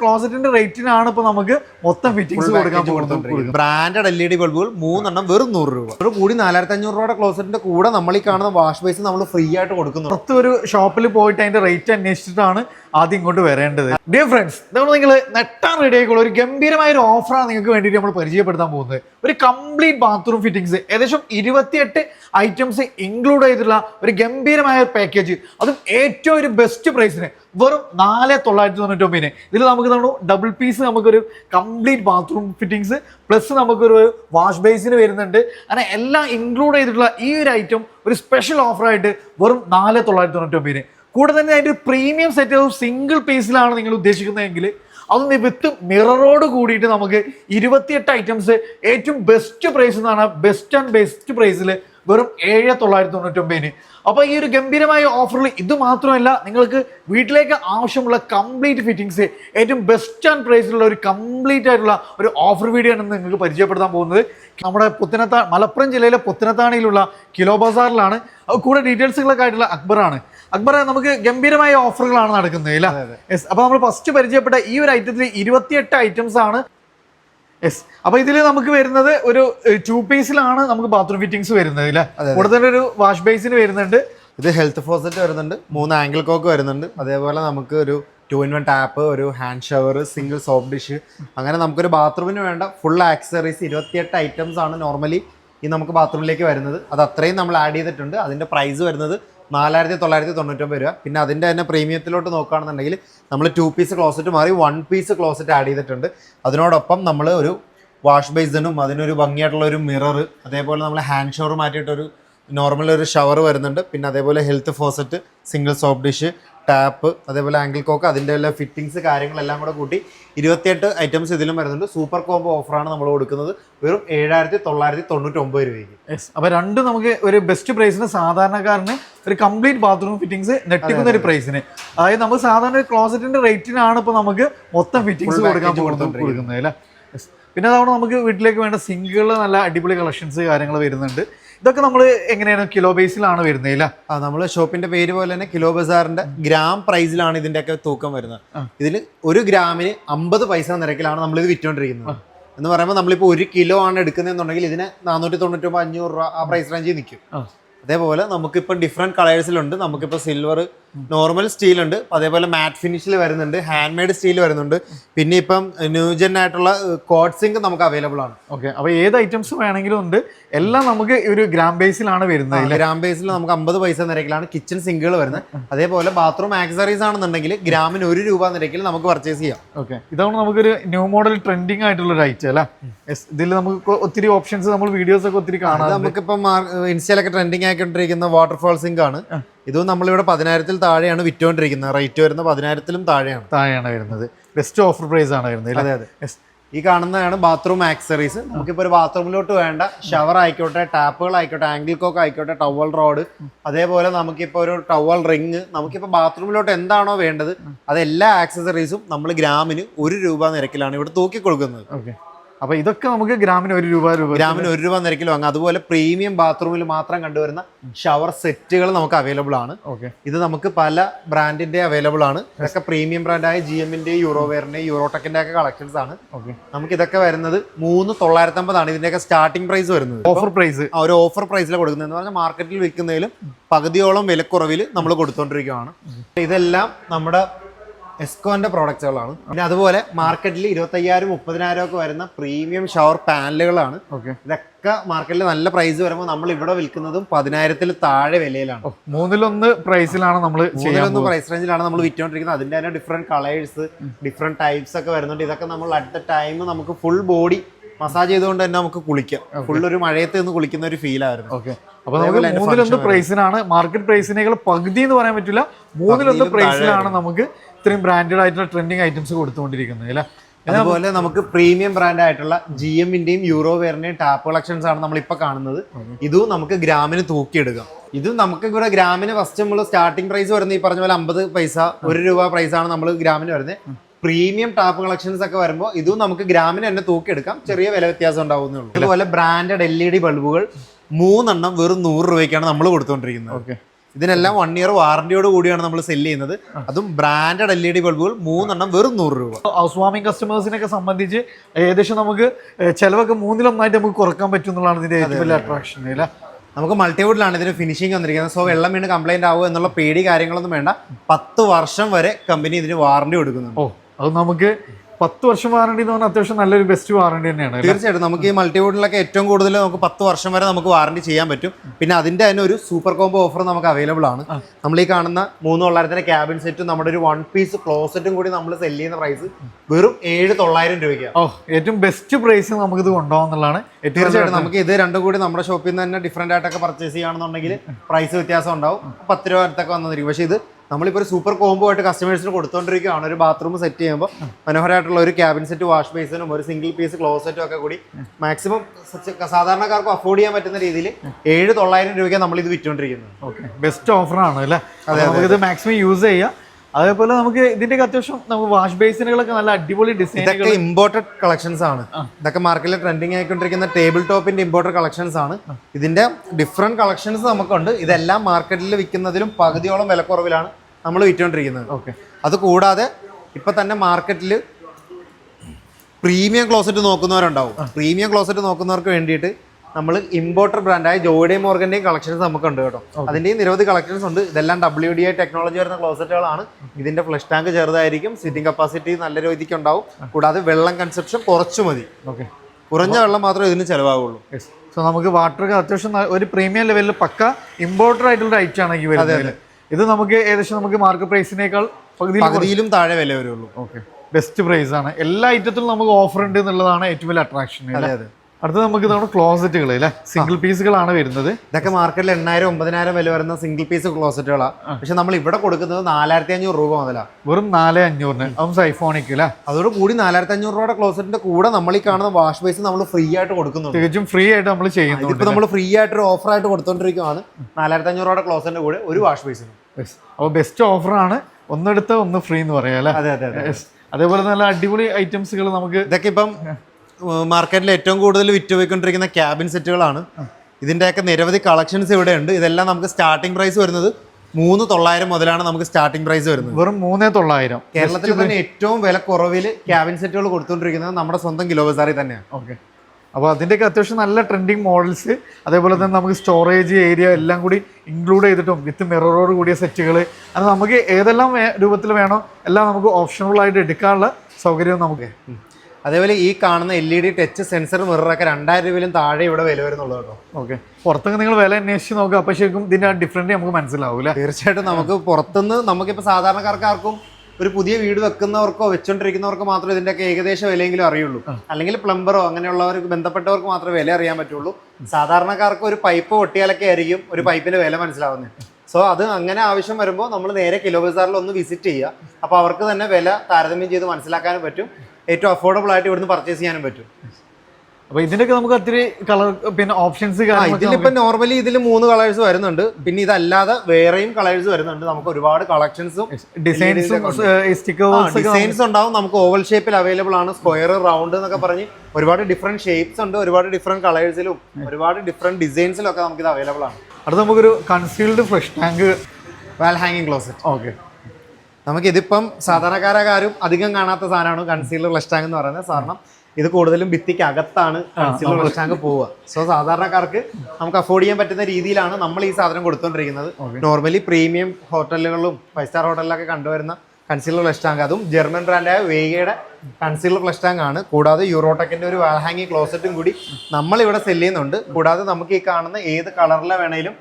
ക്ലോസറ്റിന്റെ റേറ്റിനാണ് ഇപ്പൊ നമുക്ക് മൊത്തം ഫിറ്റിംഗ്സ് കൊടുക്കാൻ പോകുന്നത്. ബ്രാൻഡഡ് എൽ ഇ ഡി ബൾബുകൾ മൂന്നെണ്ണം വെറും നൂറ് രൂപ. ഒരു കൂടി നാലായിരത്തി അഞ്ഞൂറ് രൂപയുടെ ക്ലോസറ്റിന്റെ കൂടെ നമ്മൾ ഈ കാണുന്ന വാഷ് ബേസ് നമ്മൾ ഫ്രീ ആയിട്ട് കൊടുക്കുന്നു. പുറത്ത് ഒരു ഷോപ്പിൽ പോയിട്ട് അതിന്റെ റേറ്റ് അന്വേഷിച്ചിട്ടാണ് ആദ്യം ഇങ്ങോട്ട് വരേണ്ടത്. ഡിയർ ഫ്രണ്ട്സ് നമ്മൾ നിങ്ങൾ നെട്ടാൻ റെഡി ആയിക്കോളൂ. ഒരു ഗംഭീരമായ ഒരു ഓഫറാണ് നിങ്ങൾക്ക് വേണ്ടിയിട്ട് നമ്മൾ പരിചയപ്പെടുത്താൻ പോകുന്നത്. ഒരു കംപ്ലീറ്റ് ബാത്റൂം ഫിറ്റിംഗ്സ് ഏകദേശം ഇരുപത്തിയെട്ട് ഐറ്റംസ് ഇൻക്ലൂഡ് ചെയ്തിട്ടുള്ള ഒരു ഗംഭീരമായ ഒരു പാക്കേജ് അതും ഏറ്റവും ഒരു ബെസ്റ്റ് പ്രൈസിന് വെറും നാല് തൊള്ളായിരത്തി തൊണ്ണൂറ്റി ഒമ്പതിന്. ഇതിൽ നമുക്ക് നമ്മൾ ഡബിൾ പീസ് നമുക്കൊരു കംപ്ലീറ്റ് ബാത്റൂം ഫിറ്റിംഗ്സ് പ്ലസ് നമുക്കൊരു വാഷ് ബേസിന് വരുന്നുണ്ട്. അങ്ങനെ എല്ലാം ഇൻക്ലൂഡ് ചെയ്തിട്ടുള്ള ഈ ഒരു ഐറ്റം ഒരു സ്പെഷ്യൽ ഓഫറായിട്ട് വെറും നാല് തൊള്ളായിരത്തി തൊണ്ണൂറ്റി ഒമ്പതിന്. കൂടെ തന്നെ അതിന്റെ പ്രീമിയം സെറ്റ് സിംഗിൾ പീസിലാണ് നിങ്ങൾ ഉദ്ദേശിക്കുന്നതെങ്കിൽ അതൊന്ന് വിത്ത് മിററോട് കൂടിയിട്ട് നമുക്ക് ഇരുപത്തിയെട്ട് ഐറ്റംസ് ഏറ്റവും ബെസ്റ്റ് പ്രൈസ് എന്നാണ് ബെസ്റ്റ് ആൻഡ് ബെസ്റ്റ് പ്രൈസിൽ വെറും ഏഴ് തൊള്ളായിരത്തി തൊണ്ണൂറ്റൊമ്പതിന്. അപ്പോൾ ഈ ഒരു ഗംഭീരമായ ഓഫറിൽ ഇത് മാത്രമല്ല നിങ്ങൾക്ക് വീട്ടിലേക്ക് ആവശ്യമുള്ള കംപ്ലീറ്റ് ഫിറ്റിങ്സ് ഏറ്റവും ബെസ്റ്റ് ആൻഡ് പ്രൈസിലുള്ള ഒരു കംപ്ലീറ്റ് ആയിട്ടുള്ള ഒരു ഓഫർ വീഡിയോ ആണ് നിങ്ങൾക്ക് പരിചയപ്പെടുത്താൻ പോകുന്നത്. നമ്മുടെ പുത്തനത്താ മലപ്പുറം ജില്ലയിലെ പുത്തനത്താണിയിലുള്ള കിലോ ബസാറിലാണ്. കൂടെ ഡീറ്റെയിൽസുകളൊക്കെ ആയിട്ടുള്ള അക്ബറാണ് അക്ബർ നമുക്ക് ഗംഭീരമായ ഓഫറുകളാണ് നടക്കുന്നത് അല്ല? യെസ് അപ്പോൾ നമ്മൾ ഫസ്റ്റ് പരിചയപ്പെട്ട ഈ ഒരു ഐറ്റത്തിൽ ഇരുപത്തിയെട്ട് ഐറ്റംസ് ആണ് യെസ് അപ്പൊ ഇതിൽ നമുക്ക് വരുന്നത് ഒരു ടു പീസിലാണ് നമുക്ക് ബാത്റൂം ഫിറ്റിംഗ്സ് വരുന്നത് അല്ലേ കൂടുതൽ ഒരു വാഷ് ബേസിന് വരുന്നുണ്ട്. ഇത് ഹെൽത്ത് ഫോസറ്റ് വരുന്നുണ്ട് മൂന്ന് ആംഗിൾ കോക്ക് വരുന്നുണ്ട്. അതേപോലെ നമുക്ക് ഒരു ടു ഇൻ വൺ ടാപ്പ് ഒരു hand shower single soap dish അങ്ങനെ നമുക്കൊരു ബാത്റൂമിന് വേണ്ട ഫുൾ ആക്സറീസ് ഇരുപത്തിയെട്ട് ഐറ്റംസ് ആണ് നോർമലി ഈ നമുക്ക് ബാത്റൂമിലേക്ക് വരുന്നത്. അത് അത്രയും നമ്മൾ ആഡ് ചെയ്തിട്ടുണ്ട്. അതിന്റെ പ്രൈസ് വരുന്നത് നാലായിരത്തി തൊള്ളായിരത്തി തൊണ്ണൂറ്റൊമ്പത് രൂപ. പിന്നെ അതിന്റെ തന്നെ പ്രീമിയത്തിലോട്ട് നോക്കുകയാണെന്നുണ്ടെങ്കിൽ നമ്മൾ ടു പീസ് ക്ലോസറ്റ് മാറി വൺ പീസ് ക്ലോസറ്റ് ആഡ് ചെയ്തിട്ടുണ്ട്. അതിനോടൊപ്പം നമ്മൾ ഒരു വാഷ് ബേസിനും അതിനൊരു ഭംഗിയായിട്ടുള്ള ഒരു മിറർ അതേപോലെ നമ്മൾ ഹാൻഡ് ഷവർ മാറ്റിയിട്ടൊരു നോർമൽ ഒരു ഷവർ വരുന്നുണ്ട്. പിന്നെ അതേപോലെ health faucet single soap dish tap അതേപോലെ ആംഗിൾ കോക്ക് അതിന്റെ എല്ലാ ഫിറ്റിങ്സ് കാര്യങ്ങളെല്ലാം കൂടെ കൂട്ടി ഇരുപത്തിയെട്ട് ഐറ്റംസ് ഇതിലും വരുന്നുണ്ട്. സൂപ്പർ കോംബോ ഓഫറാണ് നമ്മൾ കൊടുക്കുന്നത്. വെറും ഏഴായിരത്തി തൊള്ളായിരത്തി തൊണ്ണൂറ്റി ഒമ്പത് രൂപയ്ക്ക്. യെസ് അപ്പോൾ രണ്ടും നമുക്ക് ഒരു ബെസ്റ്റ് പ്രൈസിന് സാധാരണക്കാരന് ഒരു കംപ്ലീറ്റ് ബാത്റൂം ഫിറ്റിംഗ്സ് നെട്ടിക്കുന്ന ഒരു പ്രൈസിന് അതായത് നമ്മൾ സാധാരണ ഒരു ക്ലോസറ്റിന്റെ റേറ്റിനാണ് ഇപ്പോൾ നമുക്ക് മൊത്തം ഫിറ്റിംഗ്സ് കൊടുക്കാൻ കൊടുക്കുന്നത് അല്ലേ. പിന്നെ അതവിടെ നമുക്ക് വീട്ടിലേക്ക് വേണ്ട സിങ്കുകൾ നല്ല അടിപൊളി കളക്ഷൻസ് കാര്യങ്ങൾ വരുന്നുണ്ട്. ഇതൊക്കെ നമ്മൾ എങ്ങനെയാണ് കിലോ ബേസിലാണ് വരുന്നത് അല്ല? ആ നമ്മൾ ഷോപ്പിന്റെ പേര് പോലെ തന്നെ കിലോ ബസാറിന്റെ ഗ്രാം പ്രൈസിലാണ് ഇതിന്റെ ഒക്കെ തൂക്കം വരുന്നത്. ഇതിൽ ഒരു ഗ്രാമിന് അമ്പത് പൈസ നിരക്കിലാണ് നമ്മൾ ഇത് വിറ്റുകൊണ്ടിരിക്കുന്നത് എന്ന് പറയുമ്പോൾ നമ്മളിപ്പോൾ ഒരു കിലോ ആണ് എടുക്കുന്നതെന്നുണ്ടെങ്കിൽ ഇതിന് നാനൂറ്റി തൊണ്ണൂറ്റി അഞ്ഞൂറ് രൂപ ആ പ്രൈസ് റേഞ്ചിൽ നിൽക്കും. അതേപോലെ നമുക്കിപ്പോൾ ഡിഫറെന്റ് കളേഴ്സിലുണ്ട് നമുക്കിപ്പോൾ സിൽവർ നോർമൽ സ്റ്റീൽ ഉണ്ട്. അതേപോലെ മാറ്റ് ഫിനിഷിൽ വരുന്നുണ്ട്. ഹാൻഡ് മെയ്ഡ് സ്റ്റീൽ വരുന്നുണ്ട്. പിന്നെ ഇപ്പം ന്യൂജൻ ആയിട്ടുള്ള കോഡ് സിങ്ക് നമുക്ക് അവൈലബിൾ ആണ്. ഓക്കെ. അപ്പൊ ഏത് ഐറ്റംസ് വേണമെങ്കിലും ഉണ്ട്. എല്ലാം നമുക്ക് ഒരു ഗ്രാം ബേസിലാണ് വരുന്നത് ഗ്രാം ബേസിൽ നമുക്ക് അമ്പത് പൈസ നിരക്കിലാണ് കിച്ചൺ സിങ്കുകൾ വരുന്നത്. അതേപോലെ ബാത്റൂം ആക്സറീസ് ആണെന്നുണ്ടെങ്കിൽ ഗ്രാമിന് ഒരു രൂപ നിരക്കിൽ നമുക്ക് പർച്ചേസ് ചെയ്യാം. ഓക്കെ. ഇതാണ് നമുക്കൊരു ന്യൂ മോഡൽ ട്രെൻഡിങ് ആയിട്ടുള്ള ഒരു ഐറ്റം അല്ലേ? ഇതിൽ നമുക്ക് ഒത്തിരി ഓപ്ഷൻസ് നമ്മൾ വീഡിയോസ് ഒക്കെ ഒത്തിരി കാണാം നമുക്കിപ്പം ഇൻസ്റ്റയിലൊക്കെ ട്രെൻഡിങ് ആയിക്കൊണ്ടിരിക്കുന്ന വാട്ടർഫാൾ സിങ്ക് ആണ് ഇതും നമ്മളിവിടെ പതിനായിരത്തിൽ താഴെയാണ് വിറ്റുകൊണ്ടിരിക്കുന്നത് റേറ്റ് വരുന്നത് പതിനായിരത്തിലും താഴെയാണ്. താഴെയാണ് വരുന്നത്. ബെസ്റ്റ് ഓഫർ പ്രൈസ് ആണ് വരുന്നത് അതെ അതെ. ഈ കാണുന്നതാണ് ബാത്റൂം ആക്സറീസ് നമുക്കിപ്പോൾ ഒരു ബാത്റൂമിലോട്ട് വേണ്ട. ഷവർ ആയിക്കോട്ടെ ടാപ്പുകൾ ആയിക്കോട്ടെ ആംഗിൾ കോക്ക് ആയിക്കോട്ടെ ടവൽ റോഡ് അതേപോലെ നമുക്കിപ്പോൾ ഒരു ടവൽ റിങ് നമുക്കിപ്പോൾ ബാത്റൂമിലോട്ട് എന്താണോ വേണ്ടത് അതെല്ലാ ആക്സസറീസും നമ്മൾ ഗ്രാമിന് ഒരു രൂപ നിരക്കിലാണ് ഇവിടെ തൂക്കി കൊടുക്കുന്നത് ഓക്കെ അപ്പൊ ഇതൊക്കെ നമുക്ക് ഗ്രാമിന് ഒരു രൂപ രൂപ ഗ്രാമിന് ഒരു രൂപ നിരക്കിൽ വാങ്ങാം. അതുപോലെ പ്രീമിയം ബാത്റൂമിൽ മാത്രം കണ്ടുവരുന്ന ഷവർ സെറ്റുകൾ നമുക്ക് അവൈലബിൾ ആണ്. ഓക്കെ ഇത് നമുക്ക് പല ബ്രാൻഡിന്റെ അവൈലബിൾ ആണ്. ഇതൊക്കെ പ്രീമിയം ബ്രാൻഡായ ജി എമ്മിന്റെ യൂറോവെയറിന്റെ യൂറോടെക്കിന്റെ ഒക്കെ കളക്ഷൻസ് ആണ്. ഓക്കെ നമുക്ക് ഇതൊക്കെ വരുന്നത് മൂന്ന് തൊള്ളായിരത്തി അമ്പതാണ് ഇതിന്റെയൊക്കെ സ്റ്റാർട്ടിംഗ് പ്രൈസ് വരുന്നത്. ഓഫർ പ്രൈസ് ഒരു ഓഫർ പ്രൈസിൽ കൊടുക്കുന്നത്. എന്ന് പറഞ്ഞാൽ മാർക്കറ്റിൽ വിൽക്കുന്നതിലും പകുതിയോളം വിലക്കുറവിൽ നമ്മൾ കൊടുത്തോണ്ടിരിക്കുകയാണ് ഇതെല്ലാം നമ്മുടെ എസ്കോന്റെ പ്രോഡക്റ്റുകളാണ് പിന്നെ അതുപോലെ മാർക്കറ്റിൽ ഇരുപത്തയ്യായിരം മുപ്പതിനായിരം ഒക്കെ വരുന്ന പ്രീമിയം ഷവർ പാനലുകളാണ് ഓക്കെ ഇതൊക്കെ മാർക്കറ്റിൽ നല്ല പ്രൈസ് വരുമ്പോൾ നമ്മൾ ഇവിടെ വിൽക്കുന്നതും പതിനായിരത്തിൽ താഴെ വിലയിലാണ്. മൂന്നിലൊന്ന് പ്രൈസിലാണ് നമ്മൾ മൂന്നിലൊന്ന് പ്രൈസ് റേഞ്ചിലാണ് നമ്മൾ വിറ്റുകൊണ്ടിരിക്കുന്നത്. അതിന്റെ തന്നെ ഡിഫറെന്റ് കളേഴ്സ് ഡിഫറെന്റ് ടൈപ്സ് ഒക്കെ വരുന്നുണ്ട്. ഇതൊക്കെ നമ്മൾ അറ്റ് ദ ടൈം നമുക്ക് ഫുൾ ബോഡി മസാജ് ചെയ്തുകൊണ്ട് തന്നെ നമുക്ക് കുളിക്കാം. ഫുൾ ഒരു മഴയത്ത് നിന്ന് കുളിക്കുന്ന ഒരു ഫീൽ ആയിരുന്നു. ഓക്കെ അപ്പൊ നമുക്ക് മൂന്നിലൊന്ന് പ്രൈസിനാണ് മാർക്കറ്റ് പ്രൈസിനേക്കാൾ പകുതി എന്ന് പറയാൻ പറ്റില്ല. മൂന്നിലൊന്ന് പ്രൈസിലാണ് നമുക്ക് ഇത്രയും ബ്രാൻഡഡ് ആയിട്ടുള്ള ട്രെൻഡിങ് ഐറ്റംസ് കൊടുത്തുകൊണ്ടിരിക്കുന്നത് അല്ലേ? അതുപോലെ നമുക്ക് പ്രീമിയം ബ്രാൻഡ് ആയിട്ടുള്ള ജി എമ്മിന്റെയും യൂറോ വെയറിന്റെയും ടാപ്പ് കളക്ഷൻസ് ആണ് നമ്മൾ ഇപ്പൊ കാണുന്നത് ഇതും നമുക്ക് ഗ്രാമിന് തൂക്കിയെടുക്കാം. ഇതും നമുക്ക് ഇവിടെ ഗ്രാമിന് ഫസ്റ്റ് നമ്മൾ സ്റ്റാർട്ടിംഗ് പ്രൈസ് വരുന്നത് ഈ പറഞ്ഞ പോലെ അമ്പത് പൈസ ഒരു രൂപ പ്രൈസ് ആണ് നമ്മൾ ഗ്രാമിന് വരുന്നത്. പ്രീമിയം ടാപ്പ് കളക്ഷൻസ് ഒക്കെ വരുമ്പോൾ ഇതും നമുക്ക് ഗ്രാമിന് തന്നെ തൂക്കിയെടുക്കാം. ചെറിയ വില വ്യത്യാസം ഉണ്ടാവുന്നുള്ളൂ അതുപോലെ ബ്രാൻഡഡ് എൽ ഇ ഡി ബൾബുകൾ മൂന്നെണ്ണം വെറും നൂറ് രൂപയ്ക്കാണ് നമ്മൾ കൊടുത്തുകൊണ്ടിരിക്കുന്നത്. ഓക്കെ. ഇതിനെല്ലാം വൺ ഇയർ വാറന്റിയോട് കൂടിയാണ് നമ്മൾ സെൽ ചെയ്യുന്നത്. അതും ബ്രാൻഡഡ് എൽ ഇ ഡി ബൾബുകൾ മൂന്നെണ്ണം വെറും നൂറ് രൂപ. ഹൗസ് വാമിംഗ് കസ്റ്റമേഴ്സിനൊക്കെ സംബന്ധിച്ച് ഏകദേശം നമുക്ക് ചിലവൊക്കെ മൂന്നിലൊന്നായിട്ട് നമുക്ക് കുറയ്ക്കാൻ പറ്റും എന്നുള്ളതാണ് ഇതിന്റെ ഏറ്റവും വലിയ അട്രാക്ഷൻ അല്ലേ? നമുക്ക് മൾട്ടിവുഡിലാണ് ഇതിന് ഫിനിഷിംഗ് വന്നിരിക്കുന്നത്. സോ വെള്ളം വീണ് കംപ്ലൈന്റ് ആവുക എന്നുള്ള പേടി കാര്യങ്ങളൊന്നും വേണ്ട. പത്ത് വർഷം വരെ കമ്പനി ഇതിന് വാറണ്ടി കൊടുക്കുന്നുണ്ട്. ഓ അത് നമുക്ക് പത്ത് വർഷം വാറണ്ടി എന്ന് പറഞ്ഞാൽ അത്യാവശ്യം നല്ലൊരു ബെസ്റ്റ് വാറണ്ടി തന്നെയാണ്? തീർച്ചയായിട്ടും. നമുക്ക് ഈ മൾട്ടിവുഡിലൊക്കെ ഏറ്റവും കൂടുതൽ നമുക്ക് പത്ത് വർഷം വരെ നമുക്ക് വാറണ്ടി ചെയ്യാൻ പറ്റും. പിന്നെ അതിന്റെ തന്നെ ഒരു സൂപ്പർ കോംബോ ഓഫർ നമുക്ക് അവൈലബിൾ ആണ്. നമ്മൾ ഈ കാണുന്ന മൂന്ന് തൊള്ളായിരത്തിന്റെ ക്യാബിൻ സെറ്റും നമ്മുടെ ഒരു വൺ പീസ് ക്ലോസറ്റും കൂടി നമ്മൾ സെൽ ചെയ്യുന്ന പ്രൈസ് വെറും ഏഴ് തൊള്ളായിരം രൂപയ്ക്കാണ് ഓ ഏറ്റവും ബെസ്റ്റ് പ്രൈസ് നമുക്ക് ഇത് കൊണ്ടുപോകാന്നുള്ളതാണ് തീർച്ചയായിട്ടും. നമുക്ക് ഇത് രണ്ടും കൂടി നമ്മുടെ ഷോപ്പിൽ നിന്ന് തന്നെ ഡിഫറെന്റ് ആയിട്ടൊക്കെ പർച്ചേസ് ചെയ്യുകയാണെന്നുണ്ടെങ്കിൽ പ്രൈസ് വ്യത്യാസം ഉണ്ടാവും. പത്ത് രൂപ അടുത്തൊക്കെ വന്നിരിക്കും പക്ഷേ ഇത് നമ്മളിപ്പോൾ ഒരു സൂപ്പർ കോംബോ ആയിട്ട് കസ്റ്റമേഴ്സിന് കൊടുത്തോണ്ടിരിക്കുകയാണ് ഒരു ബാത്റൂം സെറ്റ് ചെയ്യുമ്പോൾ മനോഹരമായിട്ടുള്ള ഒരു ക്യാബിൻ സെറ്റ് വാഷ് ബേസിനും ഒരു സിംഗിൾ പീസ് ക്ലോസറ്റും ഒക്കെ കൂടി മാക്സിമം സാധാരണക്കാർക്ക് അഫോർഡ് ചെയ്യാൻ പറ്റുന്ന രീതിയിൽ ഏഴ് തൊള്ളായിരം രൂപയ്ക്ക് നമ്മൾ ഇത് വിറ്റുകൊണ്ടിരിക്കുന്നത് ഓക്കെ ബെസ്റ്റ് ഓഫറാണ് അല്ലേ? ഇത് മാക്സിമം യൂസ് ചെയ്യാം. അതേപോലെ നമുക്ക് ഇതിന്റെ അത്യാവശ്യം നമുക്ക് വാഷ് ബേസിനുകളൊക്കെ നല്ല അടിപൊളി ഡിസൈൻ ഇതൊക്കെ ഇമ്പോർട്ടഡ് കളക്ഷൻസ് ആണ്. ഇതൊക്കെ മാർക്കറ്റിൽ ട്രെൻഡിങ് ആയിക്കൊണ്ടിരിക്കുന്ന ടേബിൾ ടോപ്പിന്റെ ഇമ്പോർട്ടഡ് കളക്ഷൻസ് ആണ്. ഇതിന്റെ ഡിഫറെന്റ് കളക്ഷൻസ് നമുക്കുണ്ട്. ഇതെല്ലാം മാർക്കറ്റിൽ വിൽക്കുന്നതിലും പകുതിയോളം വിലക്കുറവിലാണ് നമ്മൾ വിറ്റുകൊണ്ടിരിക്കുന്നത്. ഓക്കെ അത് കൂടാതെ ഇപ്പൊ തന്നെ മാർക്കറ്റിൽ പ്രീമിയം ക്ലോസറ്റ് നോക്കുന്നവരുണ്ടാവും. പ്രീമിയം ക്ലോസറ്റ് നോക്കുന്നവർക്ക് വേണ്ടിയിട്ട് നമ്മൾ ഇമ്പോർട്ടർ ബ്രാൻഡായ ജോഡി മോർഗന്റെയും കളക്ഷൻസ് നമുക്കുണ്ട് കേട്ടോ. അതിന്റെയും നിരവധി കളക്ഷൻസ് ഉണ്ട്. ഇതെല്ലാം ഡബ്ല്യു ഡി ഐ ടെക്നോളജി വരുന്ന ക്ലോസറ്റുകളാണ് ഇതിന്റെ ഫ്ലഷ് ടാങ്ക് ചെറുതായിരിക്കും സിറ്റിംഗ് കപ്പാസിറ്റി നല്ല രീതിക്ക് ഉണ്ടാവും കൂടാതെ വെള്ളം കൺസപ്ഷൻ കുറച്ച് മതി. ഓക്കെ. കുറഞ്ഞ വെള്ളം മാത്രമേ ഇതിന് ചിലവാകുള്ളൂ. സോ നമുക്ക് വാട്ടർ അത്യാവശ്യം ഒരു പ്രീമിയം ലെവലിൽ പക്ക ഇമ്പോർട്ടഡ് ആയിട്ടുള്ള ഐറ്റം ആണ് ഈ വരുന്നത് ഇത് നമുക്ക് ഏകദേശം നമുക്ക് മാർക്കറ്റ് പ്രൈസിനേക്കാൾ പകുതി പകുതിയിലും താഴെ വില വരുള്ളൂ ഓക്കെ. ബെസ്റ്റ് പ്രൈസ് ആണ്. എല്ലാ ഐറ്റത്തിലും നമുക്ക് ഓഫർ ഉണ്ട് എന്നുള്ളതാണ് ഏറ്റവും വലിയ അട്രാക്ഷൻ അതെ അതെ. അടുത്ത നമുക്ക് ഇതാണ് ക്ലോസറ്റുകൾ അല്ലേ? സിംഗിൾ പീസുകളാണ് വരുന്നത്. ഇതൊക്കെ മാർക്കറ്റിൽ എണ്ണായിരം ഒമ്പതിനായിരം വില വരുന്ന സിംഗിൾ പീസ് ക്ലോസറ്റുകളാണ് പക്ഷെ നമ്മൾ ഇവിടെ കൊടുക്കുന്നത് നാലായിരത്തി അഞ്ഞൂറ് രൂപ മുതലാണ് വെറും നാല് അഞ്ഞൂറിന് അതും സൈഫോണിക് അല്ലേ? അതോട് കൂടി നാലായിരത്തി അഞ്ഞൂറ് രൂപയുടെ ക്ലോസറ്റിന്റെ കൂടെ നമ്മൾ ഈ കാണുന്ന വാഷ് ബേസ് നമ്മൾ ഫ്രീ ആയിട്ട് കൊടുക്കുന്നുണ്ട്. തികച്ചും ഫ്രീ ആയിട്ട് നമ്മൾ ചെയ്യുന്നു ഇപ്പൊ നമ്മൾ ഫ്രീ ആയിട്ട് ഒരു ഓഫർ ആയിട്ട് കൊടുത്തോണ്ടിരിക്കുകയാണ് നാലായിരത്തി അഞ്ഞൂറ് രൂപയുടെ ക്ലോസറ്റിന്റെ കൂടെ ഒരു വാഷ് ബേസിന് അപ്പോൾ ബെസ്റ്റ് ഓഫറാണ് ഒന്നെടുത്ത് ഒന്ന് ഫ്രീ എന്ന് പറയാം അല്ലേ? അതെ അതെ അതെ അതേപോലെ നല്ല അടിപൊളി ഐറ്റംസുകൾ നമുക്ക് ഇതൊക്കെ ഇപ്പം മാർക്കറ്റിൽ ഏറ്റവും കൂടുതൽ വിറ്റുപോയിക്കൊണ്ടിരിക്കുന്ന ക്യാബിൻ സെറ്റുകളാണ്. ഇതിന്റെയൊക്കെ നിരവധി കളക്ഷൻസ് ഇവിടെ ഉണ്ട് ഇതെല്ലാം നമുക്ക് സ്റ്റാർട്ടിംഗ് പ്രൈസ് വരുന്നത് മൂന്ന് തൊള്ളായിരം മുതലാണ് നമുക്ക് സ്റ്റാർട്ടിംഗ് പ്രൈസ് വരുന്നത്. വെറും മൂന്നേ തൊള്ളായിരം. കേരളത്തിൽ തന്നെ ഏറ്റവും വില കുറവിൽ ക്യാബിൻ സെറ്റുകൾ കൊടുത്തുകൊണ്ടിരിക്കുന്നത് നമ്മുടെ സ്വന്തം കിലോ ബസാറിൽ തന്നെയാണ്. ഓക്കെ അപ്പോൾ അതിന്റെയൊക്കെ അത്യാവശ്യം നല്ല ട്രെൻഡിങ് മോഡൽസ് അതേപോലെ തന്നെ നമുക്ക് സ്റ്റോറേജ് ഏരിയ എല്ലാം കൂടി ഇൻക്ലൂഡ് ചെയ്തിട്ടും വിത്ത് മിററോട് കൂടിയ സെറ്റുകൾ. അത് നമുക്ക് ഏതെല്ലാം രൂപത്തിൽ വേണോ എല്ലാം നമുക്ക് ഓപ്ഷണൽ ആയിട്ട് എടുക്കാനുള്ള സൗകര്യം നമുക്ക് അതേപോലെ ഈ കാണുന്ന L E D touch sensor മിററൊക്കെ രണ്ടായിരം രൂപയിലും താഴെ ഇവിടെ വില വരുന്നുള്ളൂ കേട്ടോ. ഓക്കെ പുറത്തൊക്കെ നിങ്ങൾ വില അന്വേഷിച്ച് നോക്കുക അപ്പോൾ ശരിക്കും ഇതിന്റെ ഡിഫറന്റ് നമുക്ക് മനസ്സിലാവില്ല? തീർച്ചയായിട്ടും നമുക്ക് പുറത്തുനിന്ന് നമുക്കിപ്പോൾ സാധാരണക്കാർക്ക് ആർക്കും ഒരു പുതിയ വീട് വെക്കുന്നവർക്കോ വെച്ചോണ്ടിരിക്കുന്നവർക്കോ മാത്രമേ ഇതിന്റെയൊക്കെ ഏകദേശ വിലയെങ്കിലും അറിയുള്ളൂ. അല്ലെങ്കിൽ പ്ലംബറോ അങ്ങനെയുള്ളവർക്ക് ബന്ധപ്പെട്ടവർക്ക് മാത്രമേ വില അറിയാൻ പറ്റുള്ളൂ. സാധാരണക്കാർക്ക് ഒരു പൈപ്പ് പൊട്ടിയാലൊക്കെ ആയിരിക്കും ഒരു പൈപ്പിന്റെ വില മനസ്സിലാവുന്നത് സോ അത് അങ്ങനെ ആവശ്യം വരുമ്പോൾ നമ്മൾ നേരെ കിലോ ബസാറിൽ ഒന്ന് വിസിറ്റ് ചെയ്യുക അപ്പോൾ അവർക്ക് തന്നെ വില താരതമ്യം ചെയ്ത് മനസ്സിലാക്കാനും പറ്റും. ഏറ്റവും അഫോർഡബിൾ ആയിട്ട് ഇവിടുന്ന് പർച്ചേസ് ചെയ്യാനും പറ്റും. അപ്പോൾ ഇതിനൊക്കെ നമുക്ക് ഒത്തിരി കളർ പിന്നെ ഓപ്ഷൻസ് ഇതിലിപ്പോ നോർമലി ഇതിൽ മൂന്ന് കളേഴ്സ് വരുന്നുണ്ട്. പിന്നെ ഇതല്ലാതെ വേറെയും കളേഴ്സ് വരുന്നുണ്ട്. നമുക്ക് ഒരുപാട് കളക്ഷൻസും ഡിസൈൻസും ഡിസൈൻസ് ഉണ്ടാവും. നമുക്ക് ഓവൽ ഷേപ്പിൽ അവൈലബിൾ ആണ്. സ്ക്വയർ റൗണ്ട് എന്നൊക്കെ പറഞ്ഞ് ഒരുപാട് ഡിഫറെന്റ് ഷേപ്സ് ഉണ്ട്. ഒരുപാട് ഡിഫറെന്റ് കളേഴ്സിലും ഒരുപാട് ഡിഫറെന്റ് ഡിസൈൻസിലും ഒക്കെ നമുക്ക് ഇത് അവൈലബിൾ ആണ്. അടുത്ത നമുക്കൊരു കൺസീൽഡ് ഫ്രഷ് ടാങ്ക് വാൽ ഹാങ്ങിങ് ക്ലോസറ്റ് ഓക്കെ നമുക്കിതിപ്പം സാധാരണക്കാരും അധികം കാണാത്ത സാധനമാണ് കൺസീലർ ഫ്ലഷ് ടാങ്ക് എന്ന് പറയുന്നത്. കാരണം ഇത് കൂടുതലും ഭിത്തിക്ക് അകത്താണ് കൺസീലർ ഫ്ലഷ് പോവുക. സോ സാധാരണക്കാർക്ക് നമുക്ക് അഫോർഡ് ചെയ്യാൻ പറ്റുന്ന രീതിയിലാണ് നമ്മൾ ഈ സാധനം കൊടുത്തുകൊണ്ടിരിക്കുന്നത് നോർമലി പ്രീമിയം ഹോട്ടലുകളിലും ഫൈവ് സ്റ്റാർ ഹോട്ടലിലൊക്കെ കണ്ടുവരുന്ന കൺസീലർ ഫ്ലഷ് ടാങ്ക് അതും ജർമ്മൻ ബ്രാൻഡായ വേഗയുടെ കൺസീലർ ഫ്ലഷ് ടാങ്ക് ആണ്. കൂടാതെ യൂറോടെക്കിന്റെ ഒരു വാഹാങ്ങി ഹാങ്ങിങ് ക്ലോസറ്റും കൂടി നമ്മൾ ഇവിടെ സെൽ ചെയ്യുന്നുണ്ട്. കൂടാതെ നമുക്ക് ഈ കാണുന്ന ഏത് കളറിലെ വേണേലും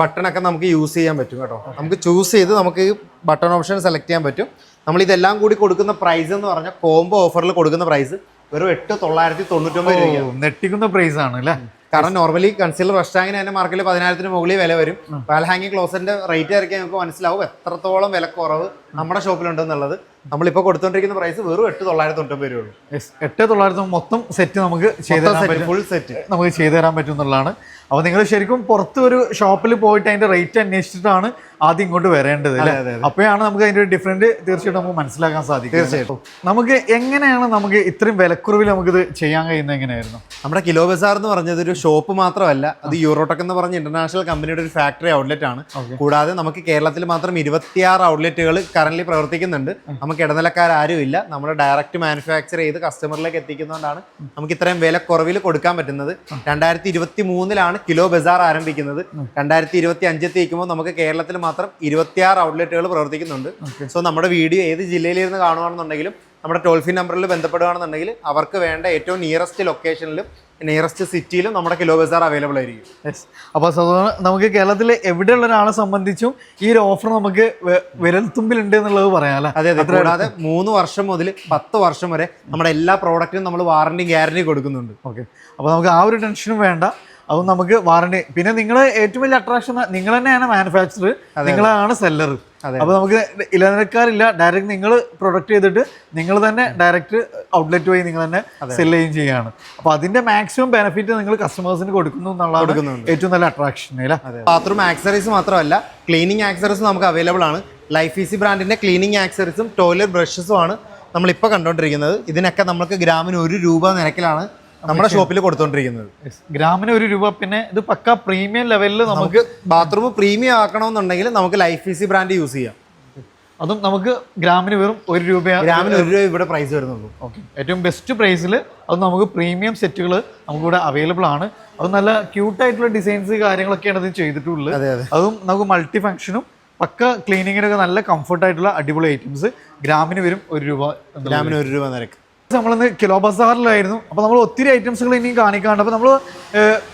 ബട്ടൺ ഒക്കെ നമുക്ക് യൂസ് ചെയ്യാൻ പറ്റും കേട്ടോ. നമുക്ക് ചൂസ് ചെയ്ത് നമുക്ക് ഈ ബട്ടൺ ഓപ്ഷൻ സെലക്ട് ചെയ്യാൻ പറ്റും. നമ്മൾ ഇതെല്ലാം കൂടി കൊടുക്കുന്ന പ്രൈസ് എന്ന് പറഞ്ഞാൽ കോംബോ ഓഫറിൽ കൊടുക്കുന്ന പ്രൈസ് വെറും എട്ട് തൊള്ളായിരത്തി തൊണ്ണൂറ്റൊമ്പത് രൂപ നെട്ടിക്കുന്ന പ്രൈസ് ആണ് അല്ലേ കാരണം നോർമലി കൺസീലർ റെസ്റ്റാങ്ങിന് തന്നെ മാർക്കറ്റിൽ പതിനായിരത്തിന് മുകളിൽ വില വരും. വാൽ ഹാങ്ങിങ് ക്ലോസറിന്റെ റേറ്റ് ഇറക്കിയാൽ നമുക്ക് മനസ്സിലാവും. എത്രത്തോളം വില കുറവ് നമ്മുടെ ഷോപ്പിലുണ്ടെന്നുള്ളത് നമ്മളിപ്പോൾ കൊടുത്തോണ്ടിരിക്കുന്ന പ്രൈസ് വെറും എട്ട് തൊള്ളായിരത്തി തൊണ്ണൂറ്റി Yes, എട്ട് തൊള്ളായിരത്തി മൊത്തം സെറ്റ് നമുക്ക് ചെയ്ത് ഫുൾ സെറ്റ് നമുക്ക് ചെയ്തു തരാൻ പറ്റും എന്നുള്ളതാണ്. അപ്പോൾ നിങ്ങൾ ശരിക്കും പുറത്ത് ഒരു ഷോപ്പിൽ പോയിട്ട് അതിന്റെ റേറ്റ് അന്വേഷിച്ചിട്ടാണ് ആദ്യം ഇങ്ങോട്ട് വരേണ്ടത് അല്ലേ? അപ്പോഴാണ് നമുക്ക് അതിന്റെ ഡിഫറന്റ് തീർച്ചയായിട്ടും നമുക്ക് മനസ്സിലാക്കാൻ സാധിക്കും തീർച്ചയായിട്ടും. നമുക്ക് എങ്ങനെയാണ് നമുക്ക് ഇത്രയും വിലക്കുറവിൽ നമുക്ക് ഇത് ചെയ്യാൻ കഴിയുന്നത് എങ്ങനെയായിരുന്നു? നമ്മുടെ കിലോ ബസാർ എന്ന് പറഞ്ഞത് ഒരു ഷോപ്പ് മാത്രമല്ല അത് യൂറോടെക് എന്ന് പറഞ്ഞ ഇന്റർനാഷണൽ കമ്പനിയുടെ ഒരു ഫാക്ടറി ഔട്ട്ലെറ്റ് ആണ്. കൂടാതെ നമുക്ക് കേരളത്തിൽ മാത്രം ഇരുപത്തിയാറ് ഔട്ട്ലെറ്റുകൾ കറന്റ് പ്രവർത്തിക്കുന്നുണ്ട്. നമുക്ക് ഇടനിലക്കാരും ഇല്ല. നമ്മൾ ഡയറക്റ്റ് മാനുഫാക്ചർ ചെയ്ത് കസ്റ്റമറിലേക്ക് എത്തിക്കുന്നതുകൊണ്ടാണ് നമുക്ക് ഇത്രയും വില കുറവിൽ കൊടുക്കാൻ പറ്റുന്നത്. രണ്ടായിരത്തി ഇരുപത്തി മൂന്നിലാണ് കിലോ ബസാർ ആരംഭിക്കുന്നത്. രണ്ടായിരത്തി ഇരുപത്തി അഞ്ചെത്തിക്കുമ്പോൾ നമുക്ക് കേരളത്തിൽ മാത്രം ഇരുപത്തിയാറ് ഔട്ട്ലെറ്റുകൾ പ്രവർത്തിക്കുന്നുണ്ട്. സോ നമ്മുടെ വീഡിയോ ഏത് ജില്ലയിലിരുന്ന് കാണുകയാണെന്നുണ്ടെങ്കിലും നമ്മുടെ ടോൾ ഫ്രീ നമ്പറിൽ ബന്ധപ്പെടുകയാണെന്നുണ്ടെങ്കിൽ അവർക്ക് വേണ്ട ഏറ്റവും നിയറസ്റ്റ് ലൊക്കേഷനിലും നിയറസ്റ്റ് സിറ്റിയിലും നമ്മുടെ കിലോ ബസാർ അവൈലബിൾ ആയിരിക്കും. അപ്പോൾ നമുക്ക് കേരളത്തിൽ എവിടെയുള്ള ഒരാളെ സംബന്ധിച്ചും ഈ ഒരു ഓഫർ നമുക്ക് വിരൽത്തുമ്പിലുണ്ട് എന്നുള്ളത് പറയാം അതെ അതെ. കൂടാതെ മൂന്ന് വർഷം മുതൽ പത്ത് വർഷം വരെ നമ്മുടെ എല്ലാ പ്രോഡക്റ്റിനും നമ്മൾ വാറണ്ടി ഗ്യാരണ്ടി കൊടുക്കുന്നുണ്ട്. ഓക്കെ അപ്പോൾ നമുക്ക് ആ ഒരു ടെൻഷനും വേണ്ട. അതും നമുക്ക് വാറണ്ടി പിന്നെ നിങ്ങൾ ഏറ്റവും വലിയ അട്രാക്ഷൻ നിങ്ങൾ തന്നെയാണ് മാനുഫാക്ചർ നിങ്ങളാണ് സെല്ലർ അപ്പൊ നമുക്ക് ഇലനക്കാരില്ല ഡയറക്റ്റ് നിങ്ങൾ പ്രൊഡക്റ്റ് ചെയ്തിട്ട് നിങ്ങൾ തന്നെ ഡയറക്റ്റ് ഔട്ട്ലെറ്റ് വഴി നിങ്ങൾ തന്നെ സെല്ല് ചെയ്യുകയും ചെയ്യാണ് അപ്പൊ അതിന്റെ മാക്സിമം ബെനിഫിറ്റ് നിങ്ങൾ കസ്റ്റമേഴ്സിന് കൊടുക്കുന്നു എന്നുള്ളതാണ് ഏറ്റവും നല്ല അട്രാക്ഷൻ അല്ലേ? ബാത്റൂം ആക്സറീസ് മാത്രമല്ല ക്ലീനിങ് ആക്സറീസ് നമുക്ക് അവൈലബിൾ ആണ്. ലൈഫ് ഈസി ബ്രാൻഡിന്റെ ക്ലീനിങ് ആക്സറീസും ടോയ്ലറ്റ് ബ്രഷസും ആണ് നമ്മളിപ്പോൾ കണ്ടുകൊണ്ടിരിക്കുന്നത് ഇതിനൊക്കെ നമുക്ക് ഗ്രാമിന് ഒരു രൂപ നിരക്കിലാണ് നമ്മുടെ ഷോപ്പിൽ കൊടുത്തോണ്ടിരിക്കുന്നത്. ഗ്രാമിന് ഒരു രൂപ പിന്നെ ഇത് പക്ക പ്രീമിയം ലെവലിൽ നമുക്ക് ബാത്റൂം പ്രീമിയം ആക്കണമെന്നുണ്ടെങ്കിൽ നമുക്ക് ലൈഫ് ഈസി ബ്രാൻഡ് യൂസ് ചെയ്യാം. അതും നമുക്ക് ഗ്രാമിന് വെറും ഒരു രൂപയാണ് ഗ്രാമിന് ഒരു രൂപ ഇവിടെ പ്രൈസ് വരുന്നുള്ളൂ. ഓക്കെ ഏറ്റവും ബെസ്റ്റ് പ്രൈസിൽ അത് നമുക്ക് പ്രീമിയം സെറ്റുകൾ നമുക്കിവിടെ അവൈലബിൾ ആണ്. അത് നല്ല ക്യൂട്ടായിട്ടുള്ള ഡിസൈൻസ് കാര്യങ്ങളൊക്കെയാണ് ഇത് ചെയ്തിട്ടുള്ളത്. അതെ അതെ. അതും നമുക്ക് മൾട്ടി ഫംഗ്ഷനും പക്ക ക്ലീനിങ്ങിനൊക്കെ നല്ല കംഫർട്ടായിട്ടുള്ള അടിപൊളി ഐറ്റംസ് ഗ്രാമിന് വരും ഒരു രൂപ ഗ്രാമിന് ഒരു രൂപ നിരക്ക്. നമ്മളിന്ന് കിലോ ബസാറിലായിരുന്നു. അപ്പോൾ നമ്മൾ ഒത്തിരി ഐറ്റംസുകൾ ഇനിയും കാണിക്കാണ്ട് അപ്പോൾ നമ്മൾ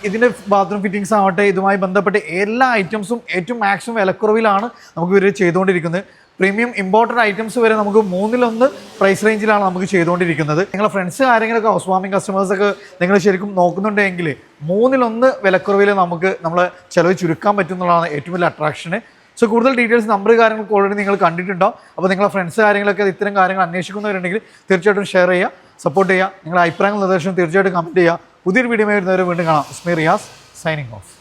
ഇതിന്റെ ബാത്റൂം ഫിറ്റിങ്സ് ആവട്ടെ ഇതുമായി ബന്ധപ്പെട്ട് എല്ലാ ഐറ്റംസും ഏറ്റവും മാക്സിമം വിലക്കുറവിലാണ് നമുക്ക് ഇവർ ചെയ്തുകൊണ്ടിരിക്കുന്നത്. പ്രീമിയം ഇമ്പോർട്ടന്റ് ഐറ്റംസ് വരെ നമുക്ക് മൂന്നിലൊന്ന് പ്രൈസ് റേഞ്ചിലാണ് നമുക്ക് ചെയ്തുകൊണ്ടിരിക്കുന്നത്. നിങ്ങളെ ഫ്രണ്ട്സ് ആരെങ്കിലുമൊക്കെ ഹൗസ് വാമിംഗ് കസ്റ്റമേഴ്സ് ഒക്കെ നിങ്ങൾ ശരിക്കും നോക്കുന്നുണ്ടെങ്കിൽ മൂന്നിലൊന്ന് വിലക്കുറവിൽ നമുക്ക് നമ്മളെ ചിലവ് ചുരുക്കാൻ പറ്റും എന്നുള്ളതാണ് ഏറ്റവും വലിയ അട്രാക്ഷന് സോ കൂടുതൽ ഡീറ്റെയിൽസ് നമ്പർ കാര്യങ്ങളൊക്കെ ഓൾറെഡി നിങ്ങൾ കണ്ടിട്ടുണ്ടാവും അപ്പോൾ നിങ്ങളെ ഫ്രണ്ട്സ് കാര്യങ്ങളൊക്കെ ഇത്തരം കാര്യങ്ങൾ അന്വേഷിക്കുന്നവരുണ്ടെങ്കിൽ തീർച്ചയായിട്ടും ഷെയർ ചെയ്യുക സപ്പോർട്ട് ചെയ്യുക. നിങ്ങളുടെ അഭിപ്രായങ്ങൾ നിർദ്ദേശം തീർച്ചയായിട്ടും കമന്റ് ചെയ്യുക. പുതിയൊരു വീഡിയോ വരുന്നവരെ വീണ്ടും കാണാം. ഉസ്മീർ റിയാസ് സൈനിങ് ഓഫ്